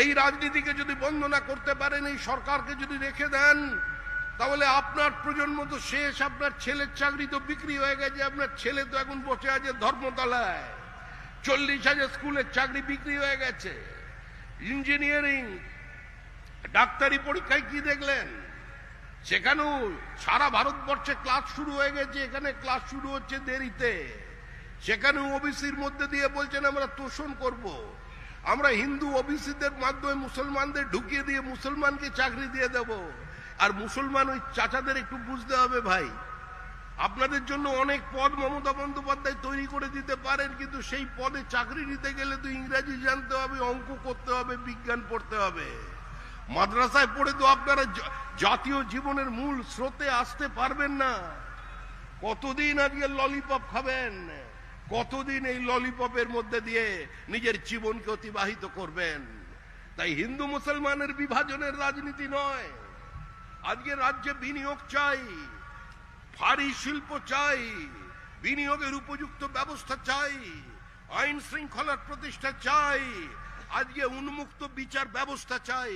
এই রাজনীতিকে যদি বন্ধ না করতে পারেন, এই সরকারকে যদি রেখে দেন, তাহলে আপনার প্রজন্ম তো শেষ। আপনার ছেলের চাকরি তো বিক্রি হয়ে গেছে। আপনার ছেলে তো এখন বসে আছে ধর্মতলায়। চল্লিশ হাজার স্কুলের চাকরি বিক্রি হয়ে গেছে। ইঞ্জিনিয়ারিং, ডাক্তারি পরীক্ষায় কি দেখলেন? সেখানেও সারা ভারতবর্ষে ক্লাস শুরু হয়ে গেছে। এখানে ক্লাস শুরু হচ্ছে দেরিতে। সেখানেও ওবিসির মধ্যে দিয়ে বলছেন, আমরা তোষণ করব। আমরা হিন্দু ওবিসিদের মাধ্যমে মুসলমানদের ঢুকিয়ে দিয়ে মুসলমানকে চাকরি দিয়ে দেব। আর মুসলমান ওই চাচাদের একটু বুঝতে হবে ভাই। আপনাদের জন্য অনেক পদ মমতা বন্দ্যোপাধ্যায় তৈরি করে দিতে পারেন, কিন্তু সেই পদে চাকরি নিতে গেলে তো ইংরাজি জানতে হবে, অঙ্ক করতে হবে, বিজ্ঞান পড়তে হবে। মাদ্রাসায় পড়ে তো আপনারা জাতীয় জীবনের মূল স্রোতে আসতে পারবেন না। কতদিন আজকে ললিপপ খাবেন? কতদিন এই ললিপপের মধ্যে দিয়ে নিজের জীবনকে অতিবাহিত করবেন? তাই হিন্দু মুসলমানের বিভাজনের রাজনীতি নয়। আজকে রাজ্যে বিনিয়োগ চাই, ভারী শিল্প চাই, বিনিয়োগের উপযুক্ত ব্যবস্থা চাই, আইন শৃঙ্খলার প্রতিষ্ঠা চাই, আজকে উন্মুক্ত বিচার ব্যবস্থা চাই।